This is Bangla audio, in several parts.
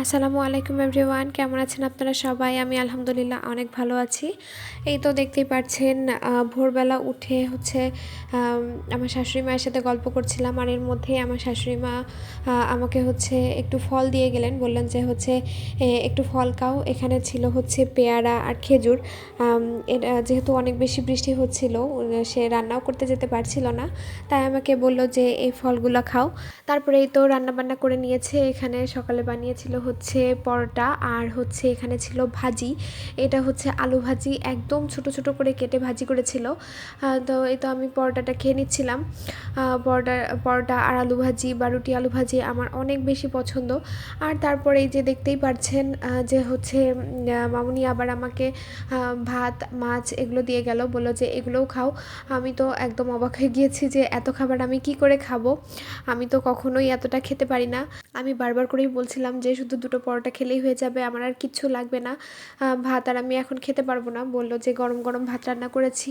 আসসালামু আলাইকুম এভরিওয়ান, কেমন আছেন আপনারা সবাই? আমি আলহামদুলিল্লাহ অনেক ভালো আছি। এই তো দেখতেই পাচ্ছেন ভোরবেলা উঠে হচ্ছে আমার শাশুড়ি মায়ের সাথে গল্প করছিলাম আর এর মধ্যে আমার শাশুড়ি মা আমাকে হচ্ছে একটু ফল দিয়ে গেলেন। বললেন যে হচ্ছে একটু ফল খাও। এখানে ছিল হচ্ছে পেয়ারা আর খেজুর। যেহেতু অনেক বেশি বৃষ্টি হচ্ছিল, সে রান্নাও করতে যেতে পারছিল না। তাই আমাকে বলল যে, এই ফলগুলো খাও। তারপরে এই তো রান্না বান্না করে নিয়েছে, এখানে সকালে বানিয়েছিল হচ্ছে পরোটা আর হচ্ছে এখানে ছিল ভাজি। এটা হচ্ছে আলু ভাজি একদম ছোট ছোট করে কেটে ভাজি করেছিল। তো এই তো আমি পরোটাটা খেয়ে নিচ্ছিলাম। পরোটা পরোটা আর আলু ভাজি বা রুটি আলু ভাজি আমার অনেক বেশি পছন্দ। আর তারপরে এই যে দেখতেই পাচ্ছেন আহ, যে হচ্ছে মামুনি আবার আমাকে ভাত মাছ এগুলো দিয়ে গেল বলল যে এগুলোও খাও। আমি তো একদম অবাক হয়ে গিয়েছি যে এত খাবার আমি কি করে খাব? আমি তো কখনোই এতটা খেতে পারি না। আমি বারবার করেই বলছিলাম যে শুধু দুটো পরোটা খেলেই হয়ে যাবে, আমার আর কিচ্ছু লাগবে না। ভাত আর আমি এখন খেতে পারব না। বলল যে গরম গরম ভাত রান্না করেছি।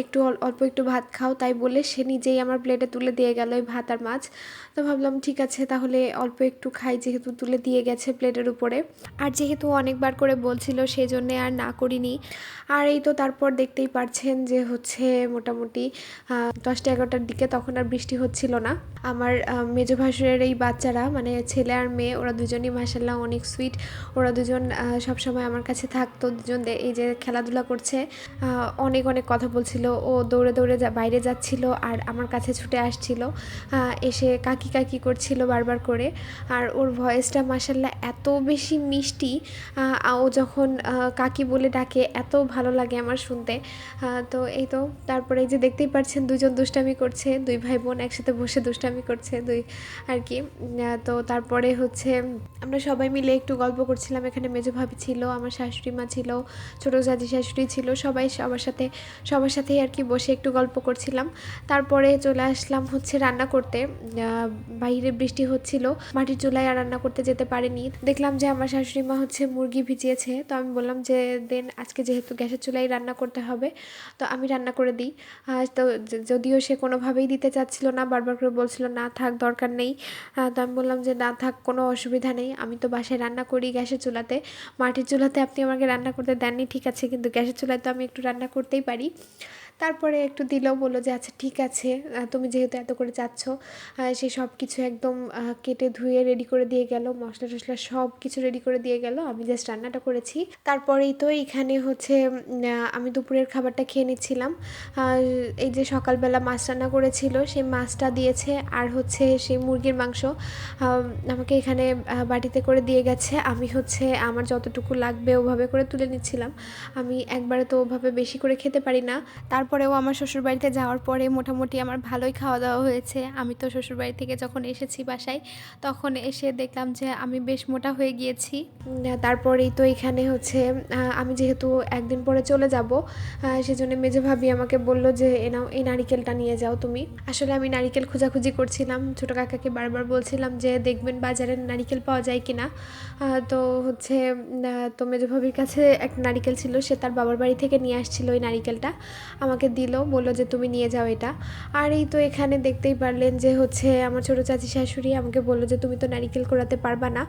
একটু অল্প একটু ভাত খাও। তাই বলে সে নিজেই আমার প্লেটে তুলে দিয়ে গেল ওই ভাত আর মাছ। তো ভাবলাম ঠিক আছে, তাহলে অল্প একটু খাই যেহেতু তুলে দিয়ে গেছে প্লেটের উপরে। আর যেহেতু অনেকবার করে বলছিল সেই জন্যে আর না করিনি। আর এই তো তারপর দেখতেই পারছেন যে হচ্ছে মোটামুটি দশটা এগারোটার দিকে তখন আর বৃষ্টি হচ্ছিল না। আমার মেজো ভাসুরের এই বাচ্চারা মানে ছেলে আর মেয়ে, ওরা দুজনই মাসাল্লাহ অনেক সুইট ওরা দুজন সবসময় আমার কাছে থাকতো, দুজন এই যে খেলাধুলা করছে অনেক অনেক কথা বলছিল। ও দৌড়ে দৌড়ে বাইরে যাচ্ছিল আর আমার কাছে ছুটে আসছিল। এসে কাকি কাকি করছিল বারবার করে। আর ওর ভয়েসটা মাসাল্লাহ এত বেশি মিষ্টি ও যখন কাকি বলে ডাকে, এত ভালো লাগে আমার শুনতে। তো এই তো, তারপরে এই যে দেখতেই পাচ্ছেন দুজন দুষ্টামি করছে, দুই ভাই বোন একসাথে বসে দুষ্টামি করছে, দুই আর কি। তো তারপরে হচ্ছে আমরা সবাই মিলে একটু গল্প করছিলাম। এখানে মেজো ভাবি ছিল, আমার শাশুড়ি মা ছিল, ছোটো জাজি শাশুড়ি ছিল, সবাই সবার সাথে, সবার সাথেই আর কি বসে একটু গল্প করছিলাম। তারপরে চলে আসলাম হচ্ছে রান্না করতে। বাইরে বৃষ্টি হচ্ছিল, মাটির চুলায় আর রান্না করতে যেতে পারিনি। দেখলাম যে আমার শাশুড়ি মা হচ্ছে মুরগি ভিজিয়েছে, তো আমি বললাম যে, দেন আজকে যেহেতু গ্যাসের চুলায় রান্না করতে হবে, তো আমি রান্না করে দিই। তো যদিও সে কোনোভাবেই দিতে চাচ্ছিল না, বারবার করে বলছিল, না, থাক, দরকার নেই। তো আমি বললাম যে, না, থাক, কোনো অসুবিধা নেই। আমি তো বাসায় রান্না করি গ্যাসের চুলাতে। মাটির চুলাতে আপনি আমাকে রান্না করতে দেননি, ঠিক আছে। কিন্তু গ্যাসের চুলায় তো আমি একটু রান্না করতেই পারি। তারপরে একটু দিলেও বলল যে আচ্ছা ঠিক আছে তুমি যেহেতু এত করে চাচ্ছ সে সব কিছু একদম কেটে ধুয়ে রেডি করে দিয়ে গেল, মশলা টশলা সব কিছু রেডি করে দিয়ে গেল, আমি জাস্ট রান্নাটা করেছি। তারপরেই তো এখানে হচ্ছে আমি দুপুরের খাবারটা খেয়ে নিচ্ছিলাম। এই যে সকালবেলা মাছ রান্না করেছিল সেই মাছটা দিয়েছে, আর হচ্ছে সেই মুরগির মাংস আমাকে এখানে বাটিতে করে দিয়ে গেছে। আমি হচ্ছে আমার যতটুকু লাগবে ওভাবে করে তুলে নিচ্ছিলাম। আমি একবারে তো ওভাবে বেশি করে খেতে পারি না। তারপরেও আমার শ্বশুরবাড়িতে যাওয়ার পরে মোটামুটি আমার ভালোই খাওয়া দাওয়া হয়েছে। আমি তো শ্বশুরবাড়ি থেকে যখন এসেছি বাসায়, তখন এসে দেখলাম যে আমি বেশ মোটা হয়ে গিয়েছি। তারপরেই তো এখানে হচ্ছে আমি যেহেতু একদিন পরে চলে যাব সেজন্য মেজে ভাবি আমাকে বলল যে, এ নাও, এই নারিকেলটা নিয়ে যাও তুমি। আসলে আমি নারিকেল খোঁজাখুঁজি করছিলাম। ছোটো কাকাকে বারবার বলছিলাম যে, দেখবেন বাজারে নারিকেল পাওয়া যায় কি না তো হচ্ছে তো মেজো ভাবির কাছে একটা নারিকেল ছিল, সে তার বাবার বাড়ি থেকে নিয়ে আসছিল ওই নারিকেলটা। আমাকে দিল, বলল যে তুমি নিয়ে যাও এটা। আর এই তো এখানে দেখতেই পারলেন যে হচ্ছে আমার ছোটো চাচি শাশুড়ি আমাকে বলল যে তুমি তো নারিকেল কুড়াতে পারবা না,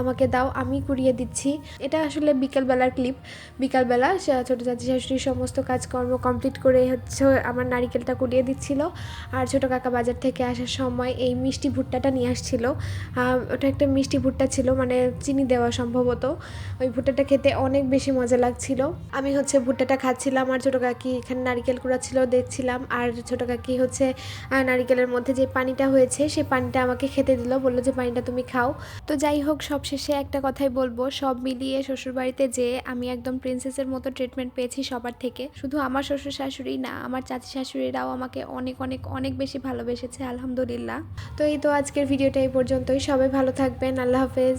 আমাকে দাও, আমি কুড়িয়ে দিচ্ছি। এটা আসলে বিকেলবেলার ক্লিপ। বিকালবেলা ছোটো চাচি শাশুড়ির সমস্ত কাজকর্ম কমপ্লিট করে হচ্ছে আমার নারিকেলটা কুড়িয়ে দিচ্ছিল। আর ছোটো কাকা বাজার থেকে আসার সময় এই মিষ্টি ভুট্টাটা নিয়ে আসছিল। ওটা একটা মিষ্টি ভুট্টা ছিল মানে চিনি দেওয়া সম্ভবত। ওই ভুট্টাটা খেতে অনেক বেশি মজা লাগছিল। আমি হচ্ছে ভুট্টাটা খাচ্ছিলাম, আর ছোটো কাকি এখানে নারিকেল কুড়াচ্ছিল দেখছিলাম। আর ছোটো কাকি হচ্ছে নারিকেলের মধ্যে যে পানিটা হয়েছে, সেই পানিটা আমাকে খেতে দিল, বলল যে, পানিটা তুমি খাও। তো যাই হোক, সবশেষে একটা কথাই বলব, সব মিলিয়ে শ্বশুরবাড়িতে যে আমি একদম প্রিন্সেসের মতো ট্রিটমেন্ট পেয়েছি সবার থেকে। শুধু আমার শ্বশুর শাশুড়ি না, আমার চাচি শাশুড়িরাও আমাকে অনেক অনেক অনেক বেশি ভালোবেসেছে, আলহামদুলিল্লাহ। তো এই তো আজকের ভিডিওটা এই পর্যন্তই। সবাই ভালো থাকবেন, আল্লাহ হাফেজ।